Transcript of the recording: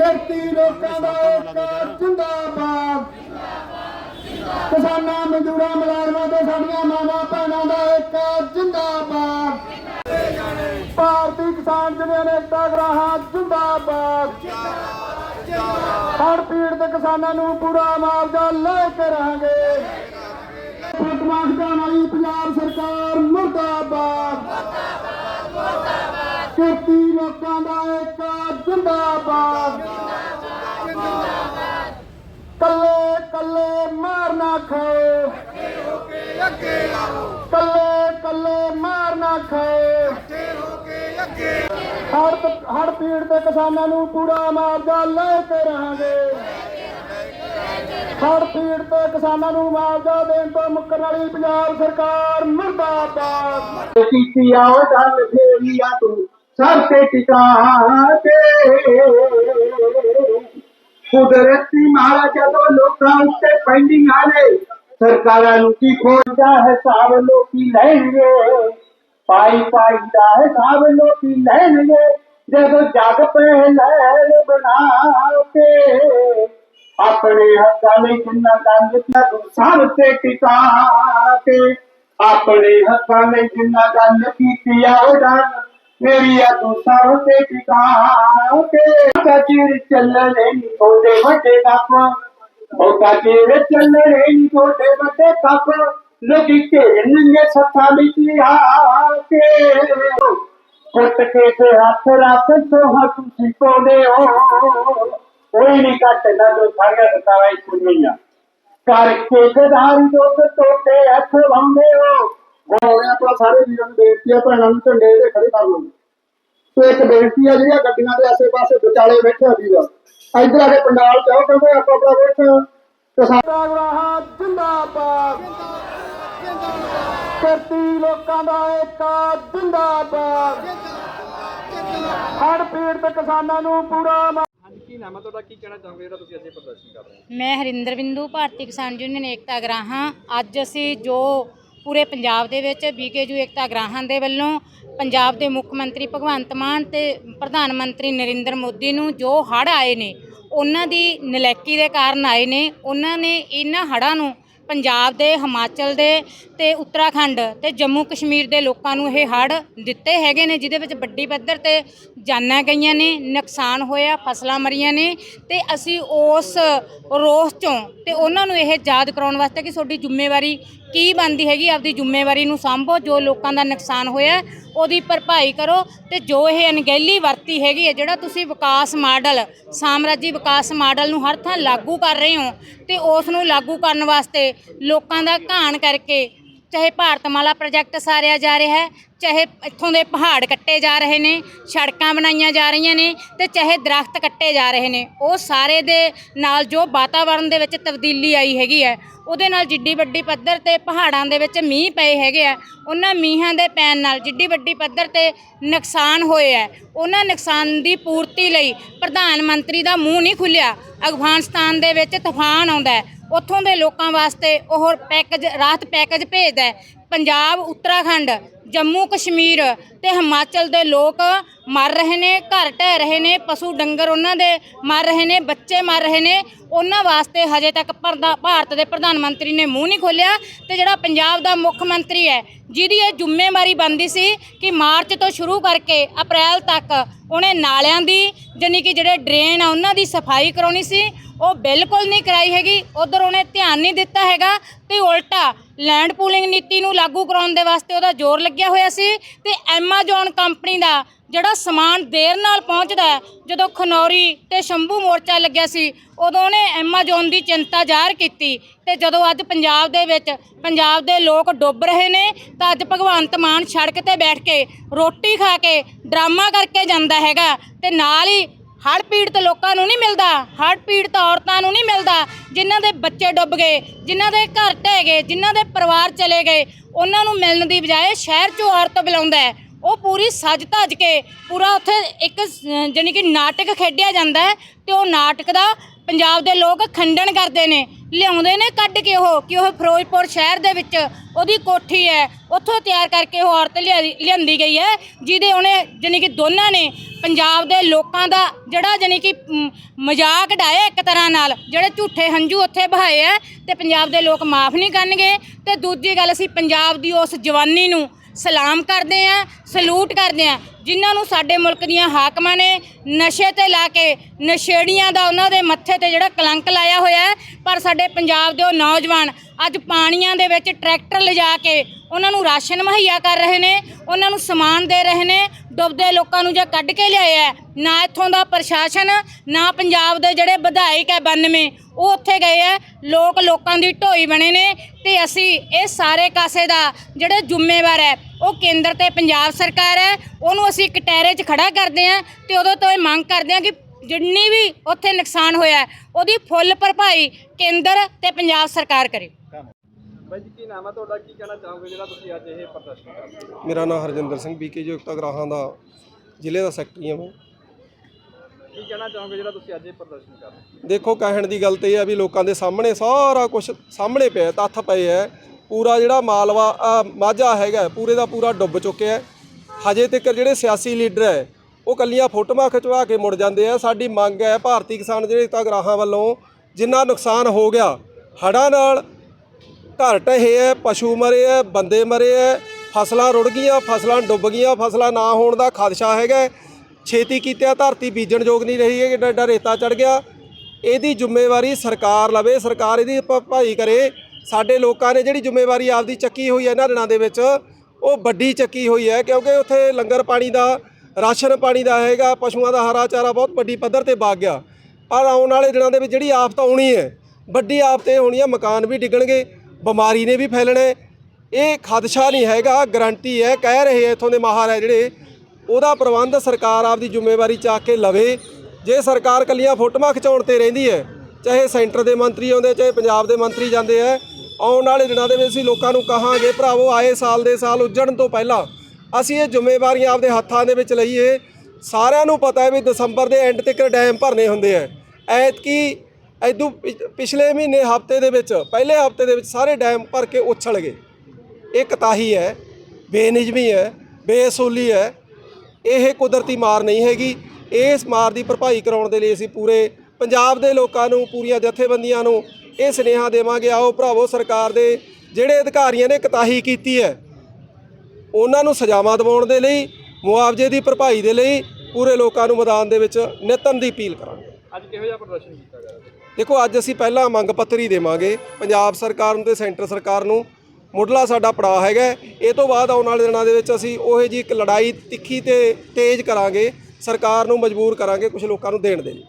ਕਿਰਤੀ ਲੋਕਾਂ ਦਾ ਇੱਕ ਜਿੰਦਾਬਾਦ। ਕਿਸਾਨਾਂ, ਮਜ਼ਦੂਰਾਂ, ਮੁਲਾਜ਼ਮਾਂ ਤੇ ਸਾਡੀਆਂ ਮਾਵਾਂ, ਭੈਣਾਂ ਦਾ ਇੱਕ ਜਿੰਦਾਬਾਦ। ਭਾਰਤੀ ਕਿਸਾਨ ਯੂਨੀਅਨ ਏਕਤਾ ਗਰਾਹਾਂ, ਜਿੰਦਾਬਾਦ। ਹੜ ਪੀੜਤ ਕਿਸਾਨਾਂ ਨੂੰ ਪੂਰਾ ਮੁਆਵਜ਼ਾ ਲੈ ਕੇ ਰਹਾਂਗੇ। ਫੋਟੋਆਂ ਖਿਚਾਉਣ ਵਾਲੀ ਪੰਜਾਬ ਸਰਕਾਰ ਮੁਰਦਾਬਾਦ। ਕਿਰਤੀ ਲੋਕਾਂ ਦਾ ਇੱਕ ਜਿੰਦਾਬਾਦ। ਕੱਲੇ ਕੱਲੇ ਮਾਰ ਨਾ ਖਾਓ। ਕੱਲੇ ਕੱਲੇ ਮਾਰ ਨਾ ਖਾਓ। ਹੜ ਹੜ ਪੀੜਤ ਕਿਸਾਨਾਂ ਨੂੰ ਕੂੜਾ ਮੁਆਵਜ਼ਾ ਲੈ ਕੇ ਰਹਾਂਗੇ। ਹੜ ਤੇ ਕਿਸਾਨਾਂ ਨੂੰ ਮੁਆਵਜ਼ਾ ਦੇਣ ਤੋਂ ਮੁੱਕਰ ਵਾਲੀ ਪੰਜਾਬ ਸਰਕਾਰ ਮੁਰਦਾਬਾਦ। ਕੀਤੀ ਆਓ ਦਲ ਫੇਰੀਆ ਤੂੰ। ਸਰ ਤੇ। ਟਿਕਾ ਕੁਦਰਤੀ ਮਾਰਾ ਜਦੋਂ ਲੋਕਾਂ ਉੱਤੇ ਪੈਂਦੀਆਂ ਨੇ, ਸਰਕਾਰਾਂ ਨੂੰ ਕੀ ਖੋਜਦਾ ਹੈ ਹਿਸਾਬ ਲੋਕੀ ਲੈਣਗੇ? ਪਾਈ ਪਾਈ ਦਾ ਹਿਸਾਬ ਲੋਕੀ ਲੈਣਗੇ, ਜਦੋਂ ਜੱਗ ਪੈ ਲੈਣ ਬਣਾ ਕੇ। ਆਪਣੇ ਹੱਥਾਂ ਲਈ ਜਿੰਨਾ ਕੰਮ ਦਿੱਤਾ ਸਭ ਤੇ ਟਿਕਾ ਕੇ ਆਪਣੇ ਹੱਥਾਂ ਲਈ ਜਿੰਨਾ ਗੱਲ ਕੀਤੀ ਆ ਉਹਦਾ ਮੇਰੀ ਤੂੰ ਸਭ ਤੇ ਟਿਕਾ ਕੇ ਕਚੀਰ ਚੱਲਣੇ ਨੀ ਤੁਹਾਡੇ ਵੱਡੇ ਕੱਪ। ਉਹ ਕਚੀਰ ਚੱਲਣੇ ਨੀ ਤੁਹਾਡੇ ਵੱਡੇ ਕੱਪ। ਲੋਕੀ ਘੇਰਨਗੇ ਸੱਥਾਂ ਵਿੱਚ ਆ ਕੇ। ਕੁੱਟ ਕੇ ਤੇ ਹੱਥ ਰੱਖ ਸੋਹਾ ਤੁਸੀਂ ਪਾਉਂਦੇ ਹੋ। ਕੋਈ ਨਹੀਂ ਕੱਟ ਨਾ ਜੋ ਸਾਰੀਆਂ ਸਤਾਵਾਂ ਹੀ ਕਰਕੇ ਗਦਾਰੀ ਲੋਕ ਟੋਟੇ ਹੱਥ ਲਾਉਂਦੇ ਹੋ। ਉਹ ਆਪਣਾ ਸਾਰੇ ਵੀਰਾਂ ਨੂੰ ਬੇਨਤੀ ਆ ਭੈਣਾਂ ਨੂੰ ਝੰਡੇ ਦੇ ਖੜੇ ਕਰ ਲਓ। ਤੇ ਇੱਕ ਬੇਨਤੀ ਆ ਜਿਹੜੀਆਂ ਗੱਡੀਆਂ ਦੇ ਆਸੇ-ਪਾਸੇ ਵਿਚਾਲੇ ਬੈਠੇ ਆ ਵੀਰ। ਇੱਧਰ ਆ ਕੇ ਪੰਡਾਲ ਚ ਆਓ ਕਹਿੰਦੇ ਆਪਾਂ ਆਪਣਾ ਬੈਠੇ ਕਿਸਾਨ ਗਰਾਹਾ ਜਿੰਦਾਬਾਦ ਕਰਤੀ ਲੋਕਾਂ ਦਾ ਇੱਕ ਜਿੰਦਾਬਾਦ। ਹੜ ਪੀੜਤ ਕਿਸਾਨਾਂ ਨੂੰ ਪੂਰਾ ਮੁਆ- ਹਾਂਜੀ ਕੀ ਨਾਮ ਹੈ ਤੁਹਾਡਾ? ਕੀ ਕਹਿਣਾ ਚਾਹੋਗੇ? ਜਿਹੜਾ ਤੁਸੀਂ ਅੱਜ ਇਹ ਪ੍ਰਦਰਸ਼ਨ ਕਰ ਰਹੇ ਹੋ। ਮੈਂ ਹਰਿੰਦਰ ਬਿੰਦੂ ਭਾਰਤੀ ਕਿਸਾਨ ਯੂਨੀਅਨ ਏਕਤਾ ਗਰਾਹਾਂ। ਅੱਜ ਅਸੀਂ ਜੋ ਪੂਰੇ ਪੰਜਾਬ ਦੇ ਵਿੱਚ ਬੀਕੇਯੂ ਏਕਤਾ ਗਰਾਹਾਂ ਦੇ ਵੱਲੋਂ ਪੰਜਾਬ ਦੇ ਮੁੱਖ ਮੰਤਰੀ ਭਗਵੰਤ ਮਾਨ ਤੇ ਪ੍ਰਧਾਨ ਮੰਤਰੀ ਨਰਿੰਦਰ ਮੋਦੀ ਨੂੰ ਜੋ ਹੜ੍ਹ ਆਏ ਨੇ, ਉਹਨਾਂ ਦੀ ਨਲੈਕੀ ਦੇ ਕਾਰਨ ਆਏ ਨੇ, ਉਹਨਾਂ ਨੇ ਇਹਨਾਂ ਹੜ੍ਹਾਂ ਨੂੰ ਪੰਜਾਬ ਦੇ, ਹਿਮਾਚਲ ਦੇ ਤੇ ਉੱਤਰਾਖੰਡ ਤੇ ਜੰਮੂ ਕਸ਼ਮੀਰ ਦੇ ਲੋਕਾਂ ਨੂੰ ਇਹ ਹੜ੍ਹ ਦਿੱਤੇ ਹੈਗੇ ਨੇ, ਜਿਹਦੇ ਵਿੱਚ ਵੱਡੀ ਪੱਧਰ ਤੇ ਜਾਨਾਂ ਗਈਆਂ ਨੇ, ਨੁਕਸਾਨ ਹੋਇਆ, ਫਸਲਾਂ ਮਰੀਆਂ ਨੇ ਤੇ ਅਸੀਂ ਉਸ ਰੋਸ ਚੋਂ ਤੇ ਉਹਨਾਂ ਨੂੰ ਇਹ ਯਾਦ ਕਰਾਉਣ ਵਾਸਤੇ ਕਿ ਤੁਹਾਡੀ ਜ਼ਿੰਮੇਵਾਰੀ ਕੀ ਬਣਦੀ ਹੈਗੀ, ਆਪਦੀ ਜ਼ਿੰਮੇਵਾਰੀ ਨੂੰ ਸਾਂਭੋ, ਜੋ ਲੋਕਾਂ ਦਾ ਨੁਕਸਾਨ ਹੋਇਆ, ਉਹਦੀ ਭਰਪਾਈ ਕਰੋ ਤੇ ਜੋ ਇਹ ਅਣਗਹਿਲੀ ਵਰਤੀ ਹੈਗੀ ਹੈ, ਜਿਹੜਾ ਤੁਸੀਂ ਵਿਕਾਸ ਮਾਡਲ, ਸਾਮਰਾਜੀ ਵਿਕਾਸ ਮਾਡਲ ਨੂੰ ਹਰ ਥਾਂ ਲਾਗੂ ਕਰ ਰਹੇ ਹੋ ਤੇ ਉਸ ਨੂੰ ਲਾਗੂ ਕਰਨ ਵਾਸਤੇ ਲੋਕਾਂ ਦਾ ਘਾਣ ਕਰਕੇ ਚਾਹੇ ਭਾਰਤਮਾਲਾ ਪ੍ਰੋਜੈਕਟ ਸਾਰਿਆ ਜਾ ਰਿਹਾ ਹੈ, ਚਾਹੇ ਇੱਥੋਂ ਦੇ ਪਹਾੜ ਕੱਟੇ ਜਾ ਰਹੇ ਨੇ, ਸੜਕਾਂ ਬਣਾਈਆਂ ਜਾ ਰਹੀਆਂ ਨੇ ਤੇ ਚਾਹੇ ਦਰਖਤ ਕੱਟੇ ਜਾ ਰਹੇ ਨੇ, ਉਹ ਸਾਰੇ ਦੇ ਨਾਲ ਜੋ ਵਾਤਾਵਰਣ ਦੇ ਵਿੱਚ ਤਬਦੀਲੀ ਆਈ ਹੈਗੀ ਹੈ, ਉਹਦੇ ਨਾਲ ਜਿੱਡੀ ਵੱਡੀ ਪੱਧਰ ਤੇ ਪਹਾੜਾਂ ਦੇ ਵਿੱਚ ਮੀਂਹ ਪਏ ਹੈਗੇ ਆ, ਉਹਨਾਂ ਮੀਂਹਾਂ ਦੇ ਪੈਣ ਨਾਲ ਜਿੱਡੀ ਵੱਡੀ ਪੱਧਰ ਤੇ ਨੁਕਸਾਨ ਹੋਏ ਆ, ਉਹਨਾਂ ਨੁਕਸਾਨ ਦੀ ਪੂਰਤੀ ਲਈ ਪ੍ਰਧਾਨ ਮੰਤਰੀ ਦਾ ਮੂੰਹ ਨਹੀਂ ਖੁੱਲਿਆ ਅਫਗਾਨਿਸਤਾਨ ਦੇ ਵਿੱਚ ਤੂਫਾਨ ਆਉਂਦਾ ਹੈ ਉੱਥੋਂ ਦੇ ਲੋਕਾਂ ਵਾਸਤੇ ਉਹ ਪੈਕੇਜ ਰਾਹਤ ਪੈਕੇਜ ਭੇਜਦਾ ਪੰਜਾਬ ਉੱਤਰਾਖੰਡ ਜੰਮੂ ਕਸ਼ਮੀਰ ਤੇ ਹਿਮਾਚਲ ਦੇ ਲੋਕ ਮਰ ਰਹੇ ਨੇ, ਘਰ ਢਹਿ ਰਹੇ ਨੇ, ਪਸ਼ੂ ਡੰਗਰ ਉਹਨਾਂ ਦੇ ਮਰ ਰਹੇ ਨੇ, ਬੱਚੇ ਮਰ ਰਹੇ ਨੇ। ਉਹਨਾਂ ਵਾਸਤੇ ਹਜੇ ਤੱਕ ਪ੍ਰਧਾ- ਭਾਰਤ ਦੇ ਪ੍ਰਧਾਨ ਮੰਤਰੀ ਨੇ ਮੂੰਹ ਨਹੀਂ ਖੋਲਿਆ ਤੇ ਜਿਹੜਾ ਪੰਜਾਬ ਦਾ ਮੁੱਖ ਮੰਤਰੀ ਹੈ, ਜਿਹਦੀ ਇਹ ਜ਼ਿੰਮੇਵਾਰੀ ਬਣਦੀ ਸੀ ਕਿ ਮਾਰਚ ਤੋਂ ਸ਼ੁਰੂ ਕਰਕੇ ਅਪ੍ਰੈਲ ਤੱਕ ਉਹਨੇ ਨਾਲਿਆਂ ਦੀ ਜਾਣੀ ਕਿ ਜਿਹੜੇ ਡਰੇਨ ਆ, ਉਹਨਾਂ ਦੀ ਸਫ਼ਾਈ ਕਰਾਉਣੀ ਸੀ। ਉਹ ਬਿਲਕੁਲ ਨਹੀਂ ਕਰਾਈ ਹੈਗੀ। ਉਧਰ ਉਹਨੇ ਧਿਆਨ ਨਹੀਂ ਦਿੱਤਾ ਹੈਗਾ ਤੇ ਉਲਟਾ ਲੈਂਡ ਪੂਲਿੰਗ ਨੀਤੀ ਨੂੰ ਲਾਗੂ ਕਰਾਉਣ ਦੇ ਵਾਸਤੇ ਉਹਦਾ ਜ਼ੋਰ ਲੱਗਿਆ। ਹੋਇਆ ਸੀ ਤੇ ਐਮਾਜ਼ੋਨ ਕੰਪਨੀ ਦਾ ਜਿਹੜਾ ਸਮਾਨ ਦੇਰ ਨਾਲ ਪਹੁੰਚਦਾ ਜਦੋਂ ਖਨੌਰੀ ਤੇ ਸ਼ੰਭੂ ਮੋਰਚਾ ਲੱਗਿਆ ਸੀ, ਉਦੋਂ ਉਹਨੇ ਐਮਾਜ਼ੋਨ ਦੀ ਚਿੰਤਾ ਜ਼ਾਹਰ ਕੀਤੀ ਤੇ ਜਦੋਂ ਅੱਜ ਪੰਜਾਬ ਦੇ ਵਿੱਚ ਪੰਜਾਬ ਦੇ ਲੋਕ ਡੁੱਬ ਰਹੇ ਨੇ, ਤਾਂ ਅੱਜ ਭਗਵੰਤ ਮਾਨ ਸੜਕ ਤੇ ਬੈਠ ਕੇ ਰੋਟੀ ਖਾ ਕੇ ਡਰਾਮਾ ਕਰਕੇ ਜਾਂਦਾ ਹੈਗਾ ਤੇ ਨਾਲ ਹੀ ਹੜ੍ਹ ਪੀੜਤ ਲੋਕਾਂ ਨੂੰ ਨਹੀਂ ਮਿਲਦਾ, ਹੜ੍ਹ ਪੀੜਤ ਔਰਤਾਂ ਨੂੰ ਨਹੀਂ ਮਿਲਦਾ, ਜਿਨ੍ਹਾਂ ਦੇ ਬੱਚੇ ਡੁੱਬ ਗਏ, ਜਿਨ੍ਹਾਂ ਦੇ ਘਰ ਢਹਿ ਗਏ, ਜਿਨ੍ਹਾਂ ਦੇ ਪਰਿਵਾਰ ਚਲੇ ਗਏ, ਉਹਨਾਂ ਨੂੰ ਮਿਲਣ ਦੀ ਬਜਾਏ ਸ਼ਹਿਰ 'ਚੋਂ ਔਰਤ ਬੁਲਾਉਂਦਾ ਹੈ। ਉਹ ਪੂਰੀ ਸੱਜ ਧੱਜ ਕੇ ਪੂਰਾ ਉੱਥੇ ਇੱਕ ਜਾਣੀ ਕਿ ਨਾਟਕ ਖੇਡਿਆ ਜਾਂਦਾ ਹੈ ਤੇ ਉਹ ਨਾਟਕ ਦਾ ਪੰਜਾਬ ਦੇ ਲੋਕ ਖੰਡਨ ਕਰਦੇ ਨੇ, ਲਿਆਉਂਦੇ ਨੇ ਕੱਢ ਕੇ ਉਹ, ਕਿ ਉਹ ਫਿਰੋਜ਼ਪੁਰ ਸ਼ਹਿਰ ਦੇ ਵਿੱਚ ਉਹਦੀ ਕੋਠੀ ਹੈ, ਉੱਥੋਂ ਤਿਆਰ ਕਰਕੇ ਉਹ ਔਰਤ ਲਿਆਦੀ- ਲਿਆਂਦੀ ਗਈ ਹੈ, ਜਿਹਦੇ ਉਹਨੇ ਜਾਣੀ ਕਿ ਦੋਨਾਂ ਨੇ ਪੰਜਾਬ ਦੇ ਲੋਕਾਂ ਦਾ ਜਿਹੜਾ ਜਾਣੀ ਕਿ ਮਜ਼ਾਕ ਡਾਇਆ ਇੱਕ ਤਰ੍ਹਾਂ ਨਾਲ, ਜਿਹੜੇ ਝੂਠੇ ਹੰਝੂ ਉੱਥੇ ਬਹਾਏ ਹੈ ਤੇ ਪੰਜਾਬ ਦੇ ਲੋਕ ਮਾਫ ਨਹੀਂ ਕਰਨਗੇ ਤੇ ਦੂਜੀ ਗੱਲ ਅਸੀਂ ਪੰਜਾਬ ਦੀ ਉਸ ਜਵਾਨੀ ਨੂੰ ਸਲਾਮ ਕਰਦੇ ਆ ਸਲੂਟ ਕਰਦੇ ਆ। ਜਿਨ੍ਹਾਂ ਨੂੰ ਸਾਡੇ ਮੁਲਕ ਦੀਆਂ ਹਾਕਮਾਂ ਨੇ ਨਸ਼ੇ ਤੇ ਲਾ ਕੇ ਨਸ਼ੇੜੀਆਂ ਦਾ ਉਹਨਾਂ ਦੇ ਮੱਥੇ ਤੇ ਜਿਹੜਾ ਕਲੰਕ ਲਾਇਆ ਹੋਇਆ ਹੈ ਪਰ ਸਾਡੇ ਪੰਜਾਬ ਦੇ ਉਹ ਨੌਜਵਾਨ ਅੱਜ ਪਾਣੀਆਂ ਦੇ ਵਿੱਚ ਟਰੈਕਟਰ ਲਿਜਾ ਕੇ ਉਹਨਾਂ ਨੂੰ ਰਾਸ਼ਨ ਮੁਹੱਈਆ ਕਰ ਰਹੇ ਨੇ ਉਹਨਾਂ ਨੂੰ ਸਮਾਨ ਦੇ ਰਹੇ ਨੇ ਡੁੱਬਦੇ ਲੋਕਾਂ ਨੂੰ ਜੇ ਕੱਢ ਕੇ ਲਿਆਇਆ ਹੈ, ਨਾ ਇੱਥੋਂ ਦਾ ਪ੍ਰਸ਼ਾਸਨ ਨਾ ਪੰਜਾਬ ਦੇ ਜਿਹੜੇ ਵਿਧਾਇਕ ਹੈ 92 ਉਹ ਉੱਥੇ ਗਏ ਆ ਲੋਕ ਲੋਕਾਂ ਦੀ ਢੋਈ ਬਣੇ ਨੇ ਤੇ ਅਸੀਂ ਇਹ ਸਾਰੇ ਕਾਸੇ ਦਾ ਜਿਹੜੇ ਜ਼ਿੰਮੇਵਾਰ ਹੈ ਉਹ ਕੇਂਦਰ ਤੇ ਪੰਜਾਬ ਸਰਕਾਰ ਹੈ ਉਹਨੂੰ ਅਸੀਂ ਕਟਹਿਰੇ 'ਚ ਖੜਾ ਕਰਦੇ ਆ ਤੇ ਉਦੋਂ ਤੋਂ ਇਹ ਮੰਗ ਕਰਦੇ ਆ ਕਿ ਜਿੰਨੀ ਵੀ ਉੱਥੇ ਨੁਕਸਾਨ ਹੋਇਆ ਉਹਦੀ ਫੁੱਲ ਭਰਪਾਈ ਕੇਂਦਰ ਤੇ ਪੰਜਾਬ ਸਰਕਾਰ ਕਰੇ। ਬਾਈ ਜੀ ਕੀ ਨਾਮ ਹੈ ਤੁਹਾਡਾ? ਕੀ ਕਹਿਣਾ ਚਾਹੋਗੇ ਜਿਹੜਾ ਤੁਸੀਂ ਅੱਜ ਇਹ ਪ੍ਰਦਰਸ਼ਨ ਕਰ ਰਹੇ ਹੋ? ਮੇਰਾ ਨਾਮ ਹਰਜਿੰਦਰ ਸਿੰਘ ਬੀਕੇ ਯੁਕਤਾ ਗ੍ਰਾਹਾਂ ਦਾ ਜ਼ਿਲ੍ਹੇ ਦਾ ਸੈਕਟਰੀ ਹਾਂ ਮੈਂ। ਕੀ ਕਹਿਣਾ ਚਾਹੋਗੇ ਜਿਹੜਾ ਤੁਸੀਂ ਅੱਜ ਇਹ ਪ੍ਰਦਰਸ਼ਨ ਕਰ ਰਹੇ ਹੋ? ਦੇਖੋ ਕਹਿਣ ਦੀ ਗੱਲ ਤੇ ਇਹ ਆ ਵੀ ਲੋਕਾਂ ਦੇ ਸਾਹਮਣੇ ਸਾਰਾ ਕੁਝ ਸਾਹਮਣੇ ਪਿਆ ਤੱਥ ਪਏ ਹੈ। ਪੂਰਾ ਜਿਹੜਾ ਮਾਲਵਾ ਮਾਝਾ ਹੈਗਾ, ਪੂਰੇ ਦਾ ਪੂਰਾ ਡੁੱਬ ਚੁੱਕਿਆ ਹੈ। ਹਜੇ ਤੱਕ ਜਿਹੜੇ ਸਿਆਸੀ ਲੀਡਰ ਹੈ, ਉਹ ਕੱਲੀਆਂ ਫੋਟੋਆਂ ਖਿਚਵਾ ਕੇ ਮੁੜ ਜਾਂਦੇ ਆ। ਸਾਡੀ ਮੰਗ ਹੈ ਭਾਰਤੀ ਕਿਸਾਨ ਜਿਹੜੇ ਤਾਂ ਗਰਾਹਾਂ ਵੱਲੋਂ ਜਿੰਨਾ ਨੁਕਸਾਨ ਹੋ ਗਿਆ, ਹੜ੍ਹਾਂ ਨਾਲ ਘਰ ਢਹੇ ਐ ਪਸ਼ੂ ਮਰੇ ਐ ਬੰਦੇ ਮਰੇ ਐ ਫਸਲਾਂ ਰੁੜ ਗਈਆਂ, ਫਸਲਾਂ ਡੁੱਬ ਗਈਆਂ, ਫਸਲਾਂ ਨਾ ਹੋਣ ਦਾ ਖਦਸ਼ਾ ਹੈਗਾ ਛੇਤੀ ਕੀਤਿਆ ਧਰਤੀ ਬੀਜਣ ਯੋਗ ਨਹੀਂ ਰਹੀ ਹੈ ਏਡਾ ਏਡਾ ਰੇਤਾ ਚੜ ਗਿਆ। ਇਹਦੀ ਜ਼ਿੰਮੇਵਾਰੀ ਸਰਕਾਰ ਲਵੇ, ਸਰਕਾਰ ਇਹਦੀ ਭਾਈ ਕਰੇ। ਸਾਡੇ ਲੋਕਾਂ ਨੇ ਜਿਹੜੀ ਜ਼ਿੰਮੇਵਾਰੀ ਆਪਦੀ ਚੱਕੀ ਹੋਈ ਹੈ ਇਹਨਾਂ ਦਿਨਾਂ ਦੇ ਵਿੱਚ, ਉਹ ਵੱਡੀ ਚੱਕੀ ਹੋਈ ਹੈ, ਕਿਉਂਕਿ ਉੱਥੇ ਲੰਗਰ ਪਾਣੀ ਦਾ, ਰਾਸ਼ਨ ਪਾਣੀ ਦਾ ਹੈਗਾ, ਪਸ਼ੂਆਂ ਦਾ ਹਰਾ ਚਾਰਾ ਬਹੁਤ ਵੱਡੀ ਪੱਧਰ ਤੇ ਵਗ ਗਿਆ। ਪਰ ਆਉਣ ਵਾਲੇ ਦਿਨਾਂ ਦੇ ਵਿੱਚ ਜਿਹੜੀ ਆਫਤ ਆਉਣੀ ਹੈ, ਵੱਡੀ ਆਫਤ ਇਹ ਹੋਣੀ ਹੈ, ਮਕਾਨ ਵੀ ਡਿੱਗਣਗੇ, ਬਿਮਾਰੀ ਨੇ ਵੀ ਫੈਲਣਾ। ਇਹ ਖਦਸ਼ਾ ਨਹੀਂ ਹੈਗਾ, ਗਰੰਟੀ ਹੈ, ਕਹਿ ਰਹੇ ਆ ਇੱਥੋਂ ਦੇ ਮਾਹਰ ਹੈ ਜਿਹੜੇ, ਉਹਦਾ ਪ੍ਰਬੰਧ ਸਰਕਾਰ ਆਪਦੀ ਜ਼ਿੰਮੇਵਾਰੀ ਚੱਕ ਕੇ ਲਵੇ। ਜੇ ਸਰਕਾਰ ਕੱਲੀਆਂ ਫੋਟੋਆਂ ਖਿਚਾਉਣ ਤੇ ਰਹਿੰਦੀ ਹੈ, ਚਾਹੇ ਸੈਂਟਰ ਦੇ ਮੰਤਰੀ ਆਉਂਦੇ, ਚਾਹੇ ਪੰਜਾਬ ਦੇ ਮੰਤਰੀ ਜਾਂਦੇ ਆ ਆਉਣ ਵਾਲੇ ਦਿਨਾਂ ਦੇ ਵਿੱਚ ਅਸੀਂ ਲੋਕਾਂ ਨੂੰ ਕਹਾਂਗੇ, ਭਰਾਵੋ, ਆਏ ਸਾਲ ਦੇ ਸਾਲ ਉੱਜਣ ਤੋਂ ਪਹਿਲਾਂ ਅਸੀਂ ਇਹ ਜ਼ਿੰਮੇਵਾਰੀਆਂ ਆਪਦੇ ਹੱਥਾਂ ਦੇ ਵਿੱਚ ਲਈਏ। ਸਾਰਿਆਂ ਨੂੰ ਪਤਾ ਹੈ ਵੀ ਦਸੰਬਰ ਦੇ ਐਂਡ ਤੱਕ ਡੈਮ ਭਰਨੇ ਹੁੰਦੇ ਆ। ਐਤਕੀ ਐਦੂ ਪਿਛਲੇ ਮਹੀਨੇ ਹਫ਼ਤੇ ਦੇ ਵਿੱਚ, ਪਹਿਲੇ ਹਫ਼ਤੇ ਦੇ ਵਿੱਚ ਸਾਰੇ ਡੈਮ ਭਰ ਕੇ ਉਛਲ ਗਏ। ਇਹ ਕਤਾਹੀ ਹੈ, ਬੇਨਿਜਮੀ ਹੈ, ਬੇਸੂਲੀ ਹੈ। ਇਹ ਕੁਦਰਤੀ ਮਾਰ ਨਹੀਂ ਹੈਗੀ। ਇਸ ਮਾਰ ਦੀ ਭਰਪਾਈ ਕਰਾਉਣ ਦੇ ਲਈ ਅਸੀਂ ਪੂਰੇ ਪੰਜਾਬ ਦੇ ਲੋਕਾਂ ਨੂੰ, ਪੂਰੀਆਂ ਜਥੇਬੰਦੀਆਂ ਨੂੰ ਇਹ ਸੁਨੇਹਾ ਦੇਵਾਂਗੇ ਆਓ ਭਰਾਵੋ ਸਰਕਾਰ ਦੇ ਜਿਹੜੇ ਅਧਿਕਾਰੀਆਂ ਨੇ ਕਤਾਹੀ ਕੀਤੀ ਹੈ ਉਹਨਾਂ ਨੂੰ ਸਜ਼ਾਵਾਂ ਦਿਵਾਉਣ ਦੇ ਲਈ ਮੁਆਵਜ਼ੇ ਦੀ ਭਰਪਾਈ ਦੇ ਲਈ ਪੂਰੇ ਲੋਕਾਂ ਨੂੰ ਮੈਦਾਨ ਦੇ ਵਿੱਚ ਨਿਤਨ ਦੀ ਅਪੀਲ ਕਰਾਂਗੇ। ਅੱਜ ਕਿਹੋ ਜਿਹਾ ਪ੍ਰਦਰਸ਼ਨ ਕੀਤਾ ਗਿਆ? ਦੇਖੋ ਅੱਜ ਅਸੀਂ ਪਹਿਲਾਂ ਮੰਗ ਪੱਤਰ ਹੀ ਦੇਵਾਂਗੇ ਪੰਜਾਬ ਸਰਕਾਰ ਨੂੰ ਤੇ ਸੈਂਟਰ ਸਰਕਾਰ ਨੂੰ। ਮੁੱਢਲਾ ਸਾਡਾ ਪੜਾਅ ਹੈਗਾ। ਇਹ ਤੋਂ ਬਾਅਦ ਆਉਣ ਵਾਲੇ ਦਿਨਾਂ ਦੇ ਵਿੱਚ ਅਸੀਂ ਉਹੇ ਜੀ ਇੱਕ ਲੜਾਈ ਤਿੱਖੀ ਤੇ ਤੇਜ਼ ਕਰਾਂਗੇ ਸਰਕਾਰ ਨੂੰ ਮਜਬੂਰ ਕਰਾਂਗੇ ਕੁਝ ਲੋਕਾਂ ਨੂੰ ਦੇਣ ਦੇ ਲਈ।